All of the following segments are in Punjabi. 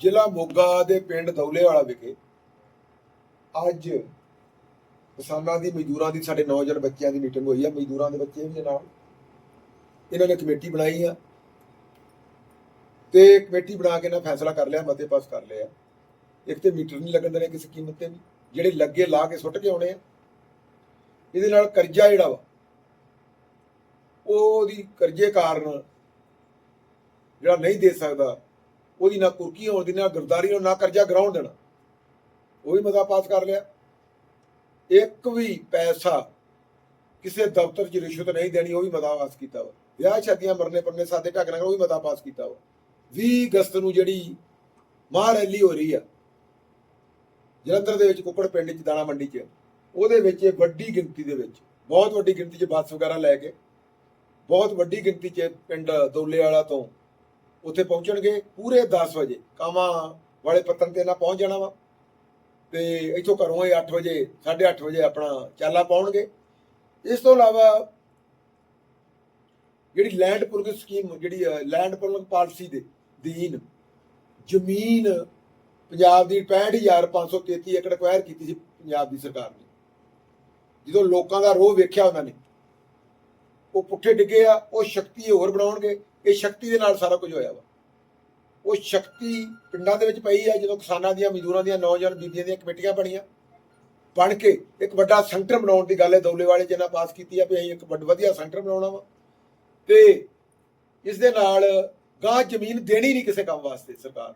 ਜ਼ਿਲ੍ਹਾ ਮੋਗਾ ਦੇ ਪਿੰਡ ਦੌਲੇਵਾਲਾ ਵਿਖੇ ਅੱਜ ਕਿਸਾਨਾਂ ਦੀ, ਮਜ਼ਦੂਰਾਂ ਦੀ, ਸਾਡੇ ਨੌਜਵਾਨ ਬੱਚਿਆਂ ਦੀ ਮੀਟਿੰਗ ਹੋਈ ਆ। ਮਜ਼ਦੂਰਾਂ ਦੇ ਬੱਚੇ ਵੀ ਨਾਲ। ਇਹਨਾਂ ਨੇ ਕਮੇਟੀ ਬਣਾਈ ਆ। ਤੇ ਕਮੇਟੀ ਬਣਾ ਕੇ ਨਾ ਫੈਸਲਾ ਕਰ ਲਿਆ, ਮਤੇ ਪਾਸ ਕਰ ਲਿਆ। ਇੱਕ ਤੇ ਮੀਟਰ ਨਹੀਂ ਲੱਗਣ ਦੇਣੇ ਕਿਸੇ ਕੀਮਤ ਤੇ ਵੀ। ਜਿਹੜੇ ਲੱਗੇ ਲਾ ਕੇ ਸੁੱਟ ਕੇ ਆਉਣੇ ਆ। ਇਹਦੇ ਨਾਲ ਕਰਜ਼ਾ ਜਿਹੜਾ ਵਾ, ਉਹਦੀ ਕਰਜ਼ੇ ਕਾਰਨ ਜਿਹੜਾ ਨਹੀਂ ਦੇ ਸਕਦਾ ਉਹਦੀ ਨਾ ਕੁਰਕੀ ਹੋਣ ਦੀ, ਨਾ ਗਰਦਾਰੀ ਹੋਣ, ਨਾ ਕਰਜ਼ਾ ਗਰਾਉਣ ਦੇਣਾ। ਉਹ ਵੀ ਮਤਾ ਪਾਸ ਕਰ ਲਿਆ। ਇੱਕ ਵੀ ਪੈਸਾ ਕਿਸੇ ਦਫ਼ਤਰ 'ਚ ਰਿਸ਼ਵਤ ਨਹੀਂ ਦੇਣੀ, ਉਹ ਵੀ ਮਤਾ ਪਾਸ ਕੀਤਾ ਵਾ। ਵਿਆਹ ਸ਼ਾਦੀਆਂ ਮਰਨੇ ਪਰਨੇ ਸਾਦੇ ਢੱਕ ਨਾਲ, ਉਹ ਵੀ ਮਤਾ ਪਾਸ ਕੀਤਾ ਵਾ। 20 ਅਗਸਤ ਨੂੰ ਜਿਹੜੀ ਮਹਾਂ ਰੈਲੀ ਹੋ ਰਹੀ ਆ, ਜਲੰਧਰ ਦੇ ਵਿੱਚ, ਕੁੱਕੜ ਪਿੰਡ 'ਚ, ਦਾਣਾ ਮੰਡੀ 'ਚ, ਉਹਦੇ ਵਿੱਚ ਵੱਡੀ ਗਿਣਤੀ ਦੇ ਵਿੱਚ, ਬਹੁਤ ਵੱਡੀ ਗਿਣਤੀ 'ਚ ਬੱਸ ਵਗੈਰਾ ਲੈ ਕੇ, ਬਹੁਤ ਵੱਡੀ ਗਿਣਤੀ 'ਚ ਪਿੰਡ ਦੌਲੇ ਵਾਲਾ ਤੋਂ ਉੱਥੇ ਪਹੁੰਚਣਗੇ ਪੂਰੇ 10 ਵਜੇ। ਕਾਮਾਂ ਵਾਲੇ ਪੱਤਨ ਤੇ ਨਾ ਪਹੁੰਚ ਜਾਣਾ ਵਾ। ਤੇ ਇੱਥੋਂ ਘਰੋਂ ਇਹ 8 ਵਜੇ 8:30 ਵਜੇ ਆਪਣਾ ਚਾਲਾ ਪਾਉਣਗੇ। ਇਸ ਤੋਂ ਇਲਾਵਾ ਜਿਹੜੀ ਲੈਂਡ ਪੁਲਿੰਗ ਸਕੀਮ ਜਿਹੜੀ ਲੈਂਡ ਪੁਲਿੰਗ ਪਾਲਿਸੀ ਦੇ ਦੀਨ ਜ਼ਮੀਨ ਪੰਜਾਬ ਦੀ 65533 ਏਕੜ ਐਕਵਾਇਰ ਕੀਤੀ ਸੀ ਪੰਜਾਬ ਦੀ ਸਰਕਾਰ ਨੇ। ਜਦੋਂ ਲੋਕਾਂ ਦਾ ਰੋਹ ਵੇਖਿਆ ਉਹਨਾਂ ਨੇ, ਉਹ ਪੁੱਠੇ ਡਿੱਗੇ ਆ, ਉਹ ਸ਼ਕਤੀ ਹੋਰ ਬਣਾਉਣਗੇ। ਇਹ ਸ਼ਕਤੀ ਦੇ ਨਾਲ ਸਾਰਾ ਕੁਝ ਹੋਇਆ ਵਾ। ਉਹ ਸ਼ਕਤੀ ਪਿੰਡਾਂ ਦੇ ਵਿੱਚ ਪਈ ਆ, ਜਦੋਂ ਕਿਸਾਨਾਂ ਦੀਆਂ, ਮਜ਼ਦੂਰਾਂ ਦੀਆਂ, ਨੌਜਵਾਨ ਬੀਬੀਆਂ ਦੀਆਂ ਕਮੇਟੀਆਂ ਬਣੀਆਂ। ਬਣ ਕੇ ਇੱਕ ਵੱਡਾ ਸੈਂਟਰ ਬਣਾਉਣ ਦੀ ਗੱਲ ਹੈ, ਦੌਲੇ ਵਾਲੇ ਜਿਹਨਾਂ ਪਾਸ ਕੀਤੀ ਆ ਵੀ ਅਸੀਂ ਇੱਕ ਵੱਡਾ, ਵਧੀਆ ਸੈਂਟਰ ਬਣਾਉਣਾ ਵਾ। ਤੇ ਇਸ ਦੇ ਨਾਲ ਗਾਂ ਜ਼ਮੀਨ ਦੇਣੀ ਨਹੀਂ ਕਿਸੇ ਕੰਮ ਵਾਸਤੇ ਸਰਕਾਰ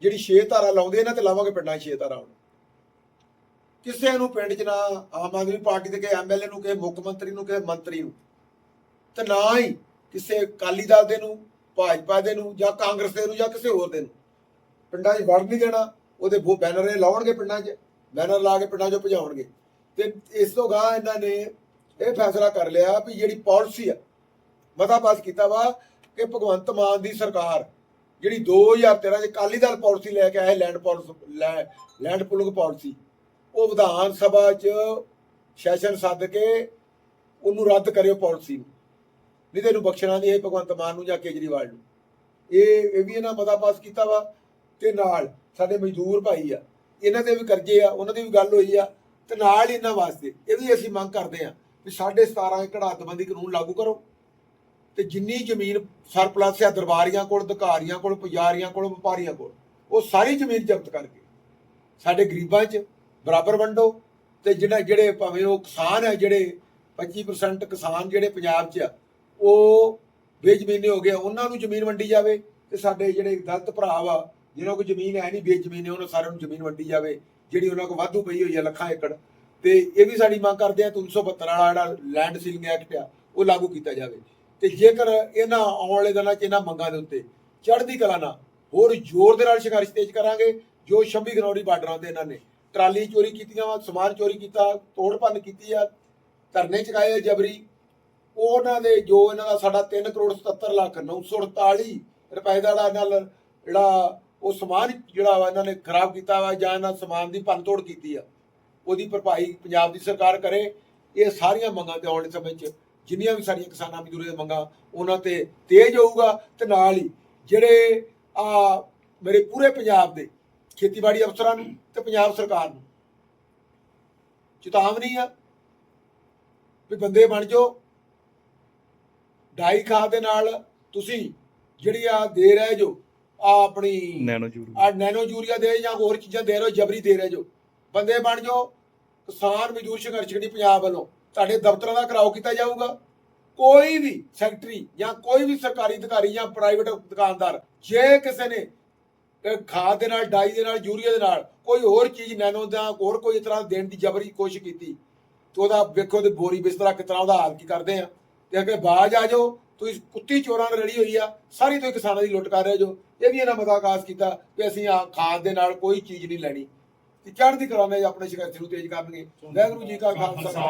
ਜਿਹੜੀ ਛੇ ਧਾਰਾ ਲਾਉਂਦੇ ਇਹਨਾਂ ਤੇ ਲਾਵਾਂਗੇ ਪਿੰਡਾਂ 'ਚ ਛੇ ਧਾਰਾ ਹੁਣ। ਕਿਸੇ ਨੂੰ ਪਿੰਡ 'ਚ ਨਾ, ਆਮ ਆਦਮੀ ਪਾਰਟੀ ਦੇ ਕੇ ਐਮਐਲਏ ਨੂੰ ਕਿ, ਮੁੱਖ ਮੰਤਰੀ ਨੂੰ ਕਿ, ਮੰਤਰੀ ਨੂੰ। ਤੇ ਨਾ ਹੀ ਕਿਸੇ ਅਕਾਲੀ ਦਲ ਦੇ ਨੂੰ, ਭਾਜਪਾ ਦੇ ਨੂੰ ਜਾਂ ਕਾਂਗਰਸ ਦੇ ਨੂੰ ਜਾਂ ਕਿਸੇ ਹੋਰ ਦੇ ਨੂੰ। ਪਿੰਡਾਂ 'ਚ ਵੜ ਨਹੀਂ ਦੇਣਾ, ਉਹਦੇ ਬੋ, ਬੈਨਰ ਇਹ ਲਾਉਣਗੇ ਪਿੰਡਾਂ 'ਚ, ਬੈਨਰ ਲਾ ਕੇ ਪਿੰਡਾਂ 'ਚੋਂ ਭਜਾਉਣਗੇ। ਤੇ ਇਸ ਤੋਂ ਗਾਂ ਇਹਨਾਂ ਨੇ ਇਹ ਫੈਸਲਾ ਕਰ ਲਿਆ ਵੀ ਜਿਹੜੀ ਪਾਲਿਸੀ ਆ ਮਤਾ ਪਾਸ ਕੀਤਾ ਵਾ ਕਿ ਭਗਵੰਤ ਮਾਨ ਦੀ ਸਰਕਾਰ, ਜਿਹੜੀ 2013 ਚ ਅਕਾਲੀ ਦਲ ਪਾਲਿਸੀ ਲੈ ਕੇ ਆਏ, land policy land pooling policy, ਉਹ ਵਿਧਾਨ ਸਭਾ ਚ ਸੈਸ਼ਨ ਸੱਦ ਕੇ ਉਹਨੂੰ ਰੱਦ ਕਰਿਓ ਪਾਲਿਸੀ ਨੂੰ। ਨਹੀਂ ਤੇ ਬਖਸ਼ਣਾ ਨਹੀਂ ਇਹ ਭਗਵੰਤ ਮਾਨ ਨੂੰ ਜਾਂ ਕੇਜਰੀਵਾਲ ਨੂੰ। ਇਹ ਇਹ ਵੀ ਇਹਨਾਂ ਮਤਾ ਪਾਸ ਕੀਤਾ ਵਾ ਤੇ ਨਾਲ ਸਾਡੇ ਮਜ਼ਦੂਰ ਭਾਈ ਆ, ਇਹਨਾਂ ਦੇ ਵੀ ਕਰਜ਼ੇ ਆ, ਉਹਨਾਂ ਦੀ ਵੀ ਗੱਲ ਹੋਈ ਆ ਤੇ ਨਾਲ ਹੀ ਇਹਨਾਂ ਵਾਸਤੇ ਇਹ ਵੀ ਅਸੀਂ ਮੰਗ ਕਰਦੇ ਆ ਵੀ ਸਾਡੇ 17 ਏਕੜ ਹੱਦਬੰਦੀ ਕਾਨੂੰਨ ਲਾਗੂ ਕਰੋ ਤੇ ਜਿੰਨੀ ਜ਼ਮੀਨ ਸਰਪਲਸ ਆ, ਦਰਬਾਰੀਆਂ ਕੋਲ, ਅਧਿਕਾਰੀਆਂ ਕੋਲ, ਪੁਜਾਰੀਆਂ ਕੋਲ, ਵਪਾਰੀਆਂ ਕੋਲ, ਉਹ ਸਾਰੀ ਜ਼ਮੀਨ ਜ਼ਬਤ ਕਰਕੇ ਸਾਡੇ ਗਰੀਬਾਂ 'ਚ ਬਰਾਬਰ ਵੰਡੋ ਤੇ ਜਿਹੜਾ ਜਿਹੜੇ ਭਾਵੇਂ ਉਹ ਕਿਸਾਨ ਹੈ ਜਿਹੜੇ 25% ਕਿਸਾਨ ਜਿਹੜੇ ਪੰਜਾਬ 'ਚ ਆ ਉਹ ਬੇਜ਼ਮੀਨੇ ਹੋ ਗਏ ਉਹਨਾਂ ਨੂੰ ਜ਼ਮੀਨ ਵੰਡੀ ਜਾਵੇ ਤੇ ਸਾਡੇ ਜਿਹੜੇ ਦਲਤ ਭਰਾ ਵਾ, ਜਿਹਨਾਂ ਕੋਲ ਜ਼ਮੀਨ ਹੈ ਨਹੀਂ, ਬੇਜ਼ਮੀਨੇ, ਉਹਨਾਂ ਸਾਰਿਆਂ ਨੂੰ ਜ਼ਮੀਨ ਵੰਡੀ ਜਾਵੇ, ਜਿਹੜੀ ਉਹਨਾਂ ਕੋਲ ਵਾਧੂ ਪਈ ਹੋਈ ਹੈ ਲੱਖਾਂ ਏਕੜ। ਤੇ ਇਹ ਵੀ ਸਾਡੀ ਮੰਗ ਕਰਦੇ ਆ 372 ਵਾਲਾ ਜਿਹੜਾ ਲੈਂਡ ਸੀਲਿੰਗ ਐਕਟ ਆ, ਉਹ ਲਾਗੂ ਕੀਤਾ ਜਾਵੇ। ਤੇ ਜੇਕਰ ਇਹਨਾਂ ਆਉਣ ਵਾਲੇ ਦਿਨਾਂ 'ਚ ਇਹਨਾਂ ਮੰਗਾਂ ਦੇ ਉੱਤੇ ਚੜ੍ਹਦੀ ਕਲਾ ਨਾਲ ਹੋਰ ਜ਼ੋਰ ਦੇ ਨਾਲ ਸੰਘਰਸ਼ ਤੇਜ਼ ਕਰਾਂਗੇ, ਜੋ 26 ਗਨੌਰੀ ਬਾਰਡਰਾਂ ਤੇ ਇਹਨਾਂ ਨੇ ਟਰਾਲੀ ਚੋਰੀ ਕੀਤੀਆਂ ਵਾ, ਸਮਾਨ ਚੋਰੀ ਕੀਤਾ, ਤੋੜ ਭੰਨ ਕੀਤੀ ਆ, ਧਰਨੇ ਚਕਾਏ ਜਬਰੀ ਉਹਨਾਂ ਦੇ ਜੋ ਇਹਨਾਂ ਦਾ ਸਾਡਾ 3 ਕਰੋੜ 77 ਲੱਖ 948 ਰੁਪਏ ਦਾ ਜਿਹੜਾ ਨਾਲ ਜਿਹੜਾ ਉਹ ਸਮਾਨ ਜਿਹੜਾ ਵਾ ਇਹਨਾਂ ਨੇ ਖਰਾਬ ਕੀਤਾ ਵਾ ਜਾਂ ਇਹਨਾਂ ਸਮਾਨ ਦੀ ਭੰਨਤੋੜ ਕੀਤੀ ਆ, ਉਹਦੀ ਭਰਪਾਈ ਪੰਜਾਬ ਦੀ ਸਰਕਾਰ ਕਰੇ। ਇਹ ਸਾਰੀਆਂ ਮੰਗਾਂ ਤੇ ਆਉਣ ਸਮੇਂ 'ਚ ਜਿੰਨੀਆਂ ਵੀ ਸਾਡੀਆਂ ਕਿਸਾਨਾਂ ਮਜ਼ਦੂਰਾਂ ਦੀਆਂ ਮੰਗਾਂ, ਉਹਨਾਂ ਤੇ ਤੇਜ਼ ਹੋਊਗਾ ਤੇ ਨਾਲ ਹੀ ਜਿਹੜੇ ਆ ਮੇਰੇ ਪੂਰੇ ਪੰਜਾਬ ਦੇ ਖੇਤੀਬਾੜੀ ਅਫਸਰਾਂ ਨੂੰ ਤੇ ਪੰਜਾਬ ਸਰਕਾਰ ਨੂੰ ਚੇਤਾਵਨੀ ਆ ਵੀ ਬੰਦੇ ਬਣ ਜਾਓ। ਡਾਈ ਖਾਦ ਦੇ ਨਾਲ ਤੁਸੀਂ ਜਿਹੜੀ ਆ ਦੇ ਰਹੇ ਜੋ ਆ ਆਪਣੀ ਨੈਨੋ ਜੂਰੀ ਆ ਨੈਨੋ ਯੂਰੀਆ ਦੇ ਜਾਂ ਹੋਰ ਚੀਜ਼ਾਂ ਦੇ ਰਹੇ ਹੋ ਜਬਰੀ ਦੇ ਰਹੇ ਜੋ। ਬੰਦੇ ਬਣ ਜਾਓ ਕਿਸਾਨ ਮਜ਼ਦੂਰ ਸੰਘਰਸ਼ ਕਮੇਟੀ ਪੰਜਾਬ ਵੱਲੋਂ ਤੁਹਾਡੇ ਦਫ਼ਤਰਾਂ ਦਾ ਘਰਾਓ ਕੀਤਾ ਜਾਊਗਾ। ਕੋਈ ਵੀ ਸੈਕਟਰੀ ਜਾਂ ਕੋਈ ਵੀ ਸਰਕਾਰੀ ਅਧਿਕਾਰੀ ਜਾਂ ਪ੍ਰਾਈਵੇਟ ਦੁਕਾਨਦਾਰ ਜੇ ਕਿਸੇ ਨੇ ਅਹ, ਖਾਦ ਦੇ ਨਾਲ ਡਾਈ ਦੇ ਨਾਲ ਯੂਰੀਆ ਦੇ ਨਾਲ ਕੋਈ ਹੋਰ ਚੀਜ਼ ਨੈਨੋ ਦਾ ਹੋਰ ਕੋਈ ਇਸ ਤਰ੍ਹਾਂ ਦੇਣ ਦੀ ਜਬਰੀ ਕੋਸ਼ਿਸ਼ ਕੀਤੀ ਤੇ ਉਹਦਾ ਵੇਖੋ ਤੇ ਬੋਰੀ ਬਿਸਤਰਾ ਕਿਸ ਤਰ੍ਹਾਂ ਉਹਦਾ ਹਾਲ ਕੀ ਕਰਦੇ ਆ। ਤੇ ਅੱਗੇ ਬਾਜ ਆ ਜਾਓ, ਤੁਸੀਂ ਕੁੱਤੀ ਚੋਰਾਂ ਨਾਲ ਰਲੀ ਹੋਈ ਆ, ਸਾਰੀ ਤੁਸੀਂ ਕਿਸਾਨਾਂ ਦੀ ਲੁੱਟ ਕਰ ਰਹੇ ਜੋ। ਇਹ ਵੀ ਇਹਨਾਂ ਮਤਾ ਆਕਾਸ਼ ਕੀਤਾ ਕਿ ਅਸੀਂ ਆ ਖਾਦ ਦੇ ਨਾਲ ਕੋਈ ਚੀਜ਼ ਨਹੀਂ ਲੈਣੀ। ਤੇ ਚੜ੍ਹਦੀ ਕਲਾ ਨਾਲ ਆਪਣੇ ਸ਼ਿਕਾਇਤ ਨੂੰ ਤੇਜ਼ ਕਰਨਗੇ। ਵਾਹਿਗੁਰੂ ਜੀ ਕਾ ਖਾਲਸਾ।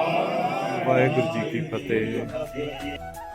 ਵਾਹਿਗੁਰੂ ਜੀ ਕੀ ਫਤਿਹ।